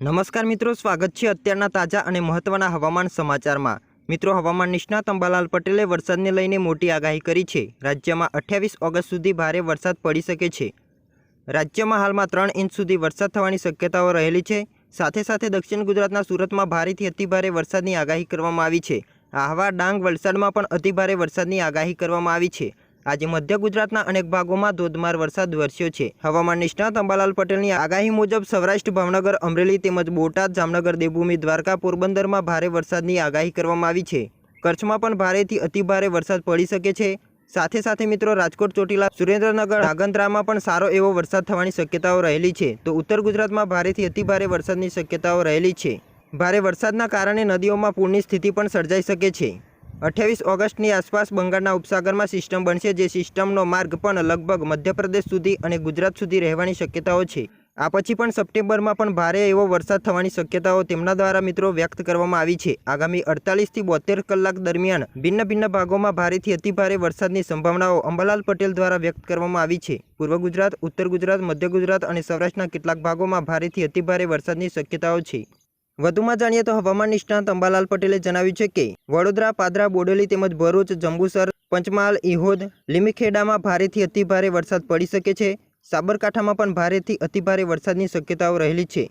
નમસ્કાર મિત્રો, સ્વાગત છે અત્યારના તાજા અને મહત્વના હવામાન સમાચારમાં. મિત્રો, હવામાન નિષ્ણાત અંબાલાલ પટેલે વરસાદને લઈને મોટી આગાહી કરી છે. રાજ્યમાં અઠ્યાવીસ ઓગસ્ટ સુધી ભારે વરસાદ પડી શકે છે. રાજ્યમાં હાલમાં ત્રણ ઇંચ સુધી વરસાદ થવાની શક્યતાઓ રહેલી છે. સાથે સાથે દક્ષિણ ગુજરાતના સુરતમાં ભારેથી અતિભારે વરસાદની આગાહી કરવામાં આવી છે. આહવા ડાંગ વલસાડમાં પણ અતિભારે વરસાદની આગાહી કરવામાં આવી છે. આજે મધ્ય ગુજરાતના અનેક ભાગોમાં ધોધમાર વરસાદ વરસ્યો છે. હવામાન નિષ્ણાત અંબાલાલ પટેલની આગાહી મુજબ સૌરાષ્ટ્ર, ભાવનગર, અમરેલી તેમજ બોટાદ, જામનગર, દેવભૂમિ, દ્વારકા, પોરબંદરમાં ભારે વરસાદની આગાહી કરવામાં આવી છે. કચ્છમાં પણ ભારેથી અતિભારે વરસાદ પડી શકે છે. સાથે સાથે મિત્રો, રાજકોટ, ચોટીલા, સુરેન્દ્રનગર નાગંદ્રામાં પણ સારો એવો વરસાદ થવાની શક્યતાઓ રહેલી છે. તો ઉત્તર ગુજરાતમાં ભારેથી અતિભારે વરસાદની શક્યતાઓ રહેલી છે. ભારે વરસાદના કારણે નદીઓમાં પૂરની સ્થિતિ પણ સર્જાઈ શકે છે. અઠ્યાવીસ ઓગસ્ટની આસપાસ બંગાળના ઉપસાગરમાં સિસ્ટમ બનશે જે સિસ્ટમનો માર્ગ પણ લગભગ મધ્યપ્રદેશ સુધી અને ગુજરાત સુધી રહેવાની શક્યતાઓ છે. આ પછી પણ સપ્ટેમ્બરમાં પણ ભારે એવો વરસાદ થવાની શક્યતાઓ તેમના દ્વારા મિત્રો વ્યક્ત કરવામાં આવી છે. આગામી અડતાલીસથી બોતેર કલાક દરમિયાન ભિન્ન ભિન્ન ભાગોમાં ભારેથી અતિભારે વરસાદની સંભાવનાઓ અંબાલાલ પટેલ દ્વારા વ્યક્ત કરવામાં આવી છે. પૂર્વ ગુજરાત, ઉત્તર ગુજરાત, મધ્ય ગુજરાત અને સૌરાષ્ટ્રના કેટલાક ભાગોમાં ભારેથી અતિભારે વરસાદની શક્યતાઓ છે. વધુમાં જાણીએ તો હવામાન નિષ્ણાંત અંબાલાલ પટેલે જણાવ્યું છે કે, વડોદરા, પાદરા, બોડેલી તેમજ ભરૂચ, જંબુસર, પંચમહાલ ઇહોદ લીમીખેડામાં ભારેથી અતિભારે વરસાદ પડી શકે છે. સાબરકાંઠામાં પણ ભારેથી અતિભારે વરસાદની શક્યતાઓ રહેલી છે.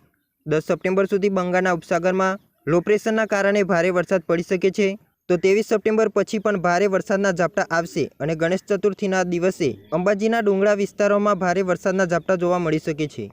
દસ સપ્ટેમ્બર સુધી બંગાળના ઉપસાગરમાં લો પ્રેશરના કારણે ભારે વરસાદ પડી શકે છે. તો ત્રેવીસ સપ્ટેમ્બર પછી પણ ભારે વરસાદના ઝાપટા આવશે અને ગણેશ ચતુર્થીના દિવસે અંબાજીના ડુંગળા વિસ્તારોમાં ભારે વરસાદના ઝાપટા જોવા મળી શકે છે.